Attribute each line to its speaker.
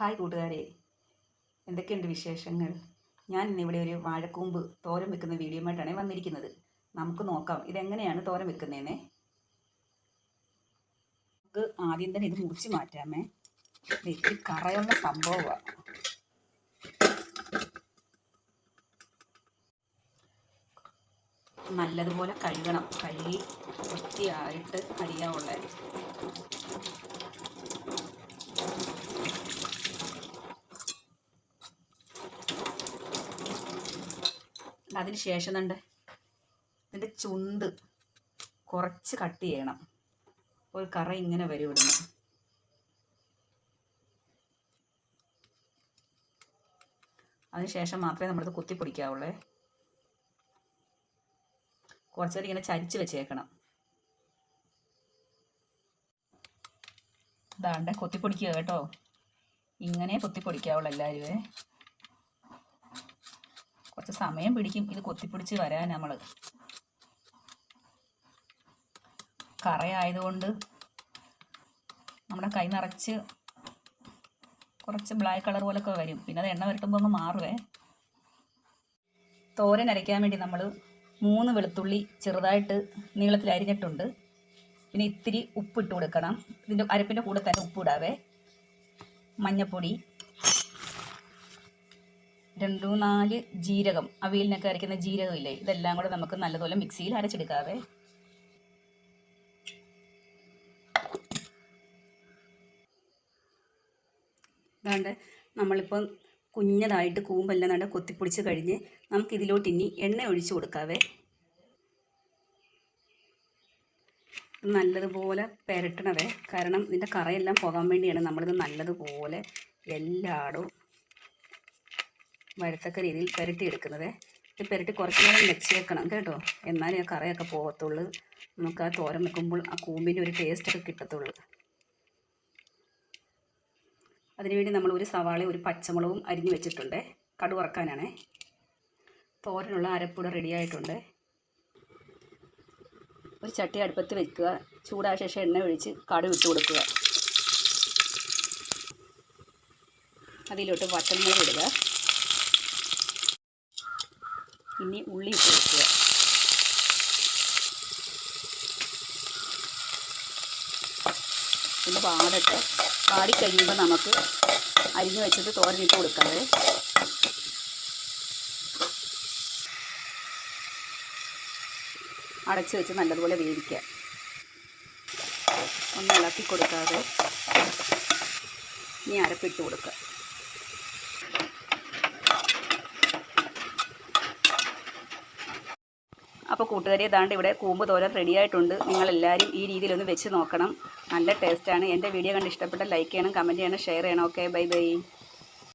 Speaker 1: Hi കൂട്ടുകാരെ. എന്തൊക്കെയുണ്ട് വിശേഷങ്ങൾ? ഞാൻ ഇന്നിവിടെ ഒരു വാഴക്കൂമ്പ് തോരൻ വെക്കുന്ന വീഡിയോയുമായിട്ടാണ് വന്നിരിക്കുന്നത്. നമുക്ക് നോക്കാം ഇതെങ്ങനെയാണ് തോരൻ വെക്കുന്നതെന്നേ നമുക്ക് ആദ്യം തന്നെ ഇത് മുറിച്ച് മാറ്റാമേ. ഇത് കറയുള്ള സംഭവമാണ് നല്ലതുപോലെ കഴുകണം. കഴുകി വൃത്തിയായിട്ട് അരിയാവുള്ളത് അതിന് ശേഷം ഉണ്ട് ഇതിന്റെ ചുണ്ട് കുറച്ച് കട്ട് ചെയ്യണം. ഒരു കറ ഇങ്ങനെ വരും ഇവിടുന്ന് അതിന് ശേഷം മാത്രമേ നമ്മളിത് കുത്തി പൊടിക്കാവുള്ളേ. കുറച്ച് നേരം ഇങ്ങനെ ചരിച്ച് വെച്ചേക്കണം. ഇതാണ്ട് കൊത്തിപ്പൊടിക്കുക കേട്ടോ. ഇങ്ങനെ കൊത്തിപ്പൊടിക്കാവുള്ളൂ എല്ലാവരുമേ കുറച്ച് സമയം പിടിക്കും. ഇത് കൊത്തിപ്പിടിച്ച് വരാൻ നമ്മൾ കറയായതുകൊണ്ട് നമ്മുടെ കൈ നിറച്ച് കുറച്ച് ബ്ലാക്ക് കളർ പോലൊക്കെ വരും. പിന്നെ അത് എണ്ണ വരട്ടുമ്പോൾ അങ്ങ് മാറുവേ. തോരൻ അരയ്ക്കാൻ വേണ്ടി നമ്മൾ മൂന്ന് വെളുത്തുള്ളി ചെറുതായിട്ട് നീളത്തിൽ അരിഞ്ഞിട്ടുണ്ട്. പിന്നെ ഇത്തിരി ഉപ്പിട്ട് കൊടുക്കണം. ഇതിന്റെ അരപ്പിന്റെ കൂടെ തന്നെ ഉപ്പിടാവേ മഞ്ഞപ്പൊടി രണ്ടു നാല് ജീരകം. അവിയലിനൊക്കെ അരയ്ക്കുന്ന ജീരകം ഇല്ലേ ഇതെല്ലാം കൂടെ നമുക്ക് നല്ലതുപോലെ മിക്സിയിൽ അരച്ചെടുക്കാവേ. ഇതാണ്ട് നമ്മളിപ്പോൾ കുഞ്ഞതായിട്ട് കൂമ്പെല്ലാം നല്ല കൊത്തിപ്പൊടിച്ച് കഴിഞ്ഞ് നമുക്ക് ഇതിലോട്ട് ഇനി എണ്ണ ഒഴിച്ച് കൊടുക്കാവേ. നല്ലതുപോലെ പെരട്ടണവേ. കാരണം ഇതിന്റെ കറയെല്ലാം പോകാൻ വേണ്ടിയാണ് നമ്മളിത് നല്ലതുപോലെ എല്ലായിടും വരത്തക്ക രീതിയിൽ പുരട്ടി എടുക്കുന്നത് ഇത് പുരട്ടി കുറച്ച് നേരം വെച്ചേക്കണം കേട്ടോ. എന്നാലേ ആ കറയൊക്കെ പോകത്തുള്ളൂ. നമുക്ക് ആ തോരൻ വെക്കുമ്പോൾ ആ കൂമ്പിന്റെ ഒരു ടേസ്റ്റൊക്കെ കിട്ടത്തുള്ളൂ. അതിനുവേണ്ടി നമ്മൾ ഒരു സവാള ഒരു പച്ചമുളകും അരിഞ്ഞു വെച്ചിട്ടുണ്ട്. കടു വറക്കാനാണേ. തോരനുള്ള അരപ്പുട റെഡി ആയിട്ടുണ്ട്. ഒരു ചട്ടി അടുപ്പത്ത് വെക്കുക. ചൂടായ ശേഷം എണ്ണ ഒഴിച്ച് കടു ഇട്ട് കൊടുക്കുക. അതിലോട്ട് വട്ടമുളക് ഇടുക. ഇനി ഉള്ളി ഇട്ട് പിന്നെ പാടട്ടെ പാടിക്കഴിയുമ്പോൾ നമുക്ക് അരിഞ്ഞു വെച്ചത് തോരനിട്ട് കൊടുക്കാതെ അടച്ചു വെച്ച് നല്ലതുപോലെ വേവിക്കുക. ഒന്ന് ഇളക്കി കൊടുക്കാതെ ഇനി അരപ്പിട്ട് കൊടുക്കുക. അപ്പോൾ കൂട്ടുകാരി ഏതാണ്ട് ഇവിടെ കൂമ്പ് തോരൻ റെഡിയായിട്ടുണ്ട് നിങ്ങളെല്ലാവരും ഈ രീതിയിലൊന്ന് വെച്ച് നോക്കണം. നല്ല ടേസ്റ്റാണ് എന്റെ വീഡിയോ കണ്ട് ഇഷ്ടപ്പെട്ട ലൈക്ക് ചെയ്യണം കമന്റ് ചെയ്യണം ഷെയർ ചെയ്യണം. Okay bye bye